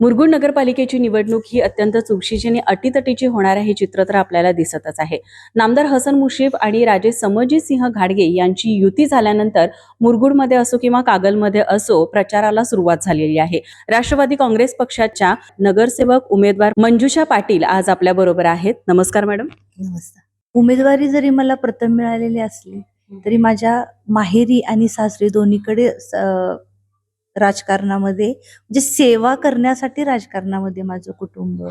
मुरगुड नगरपालिकेची निवडणूक ही अत्यंत चुरशीची आणि अटीतटीची होणार आहे हे चित्र तर आपल्याला दिसतच आहे. नामदार हसन मुश्रीफ आणि राजे समरजित सिंह घाडगे यांची युती झाल्यानंतर मुरगुडमध्ये असो किंवा कागलमध्ये असो प्रचाराला सुरुवात झालेली आहे. राष्ट्रवादी काँग्रेस पक्षाच्या नगरसेवक उमेदवार मंजुषा पाटील आज आपल्या बरोबर आहेत. नमस्कार मॅडम. नमस्कार. उमेदवारी जरी मला प्रथम मिळालेली असली तरी माझ्या माहेरी आणि सासरी दोन्हीकडे राजकारणामध्ये म्हणजे सेवा करण्यासाठी राजकारणामध्ये माझं कुटुंब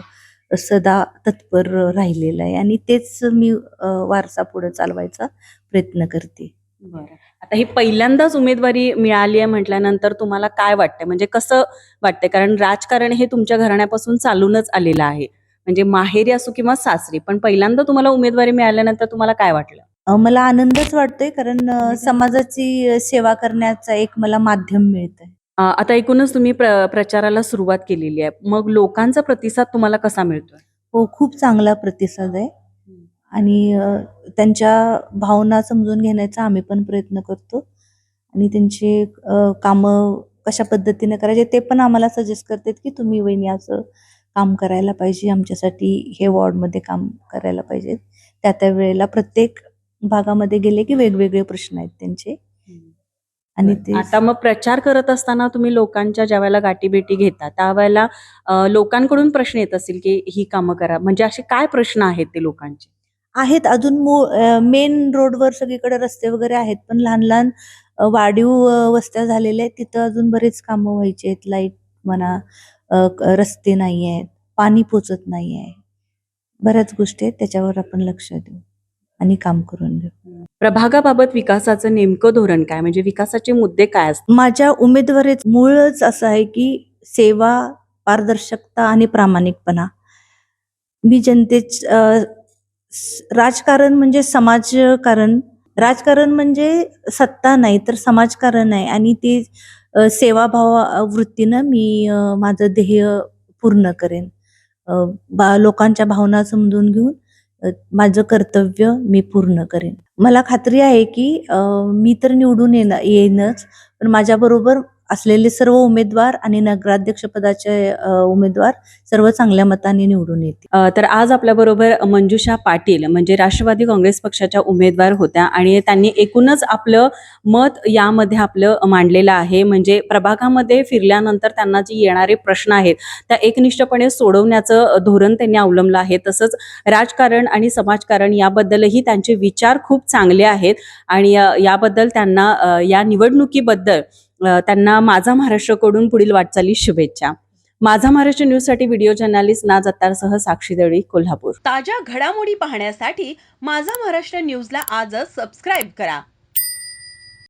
सदा तत्पर राहिलेलं आहे आणि तेच मी वारसा पुढे चालवायचा प्रयत्न करते. बरं. आता ही पहिल्यांदाच उमेदवारी मिळाली आहे म्हटल्यानंतर तुम्हाला काय वाटतंय? म्हणजे कसं वाटतंय? कारण राजकारण हे तुमच्या घराण्यापासून चालूनच आलेलं आहे. म्हणजे माहेरी असो किंवा सासरी पण पहिल्यांदा तुम्हाला उमेदवारी मिळाल्यानंतर तुम्हाला काय वाटलं? मला आनंदच वाटतोय कारण समाजाची सेवा करण्याचा एक मला माध्यम मिळतंय. आता एकूणच तुम्ही प्र प्रचाराला सुरुवात केलेली आहे. मग लोकांचा प्रतिसाद तुम्हाला कसा मिळतोय? हो खूप चांगला प्रतिसाद आहे. आणि त्यांच्या भावना समजून घेण्याचा आम्ही पण प्रयत्न करतो. आणि त्यांचे कामं कशा पद्धतीने करायचे ते पण आम्हाला सजेस्ट करतात की तुम्ही वहिनी असं काम करायला पाहिजे. आमच्यासाठी हे वॉर्डमध्ये काम करायला पाहिजे. त्या त्या वेळेला प्रत्येक भागामध्ये गेले की वेगवेगळे प्रश्न आहेत त्यांचे. आणि ते आता मग प्रचार करत असताना तुम्ही लोकांच्या ज्या वेळेला गाठीभेटी घेता त्यावेळेला लोकांकडून प्रश्न येत असतील की ही कामं करा. म्हणजे असे काय प्रश्न आहेत ते लोकांचे? आहेत अजून मेन रोडवर सगळीकडे रस्ते वगैरे आहेत पण लहान लहान वाढीव वस्त्या झालेल्या आहेत. तिथं अजून बरेच कामं व्हायची आहेत. लाइट म्हणा रस्ते नाही आहेत पाणी पोचत नाही आहे. बऱ्याच गोष्टी आहेत त्याच्यावर आपण लक्ष देऊ. आणि काम करून घेऊ. प्रभागाबाबत विकासाचं नेमकं धोरण काय? म्हणजे विकासाचे मुद्दे काय असतात माझ्या उमेदवारीत मूळच असं आहे की सेवा पारदर्शकता आणि प्रामाणिकपणा. मी स- राजकारण म्हणजे समाजकारण. राजकारण म्हणजे सत्ता नाही तर समाजकारण आहे आणि ते सेवाभाव वृत्तीनं मी माझं ध्येय पूर्ण करेन. बा लोकांच्या भावना समजून घेऊन माझं कर्तव्य मी पूर्ण करेन. मला खात्री आहे की मी तर निवडून येणार येईनच पण माझ्याबरोबर असलेले सर्व उमेदवार आणि नगराध्यक्षपदाचे उमेदवार सर्व चांगल्या मताने निवडून येतील. तर आज आपल्याबरोबर मंजुषा पाटील म्हणजे राष्ट्रवादी काँग्रेस पक्षाच्या उमेदवार होत्या आणि त्यांनी एकूणच आपलं मत यामध्ये आपलं मांडलेलं आहे. म्हणजे प्रभागामध्ये फिरल्यानंतर त्यांना जे येणारे प्रश्न आहेत त्या एकनिष्ठपणे सोडवण्याचं धोरण त्यांनी अवलंबलं आहे. तसंच राजकारण आणि समाजकारण याबद्दलही त्यांचे विचार खूप चांगले आहेत आणि याबद्दल त्यांना या निवडणुकीबद्दल त्यांना माझा महाराष्ट्रकडून पुढील वाटचाली शुभेच्छा. माझा महाराष्ट्र न्यूजसाठी व्हिडिओ जर्नालिस्ट नाज अत्तारसह साक्षी दळवी कोल्हापूर. ताज्या घडामोडी पाहण्यासाठी माझा महाराष्ट्र न्यूजला आजच सबस्क्राईब करा.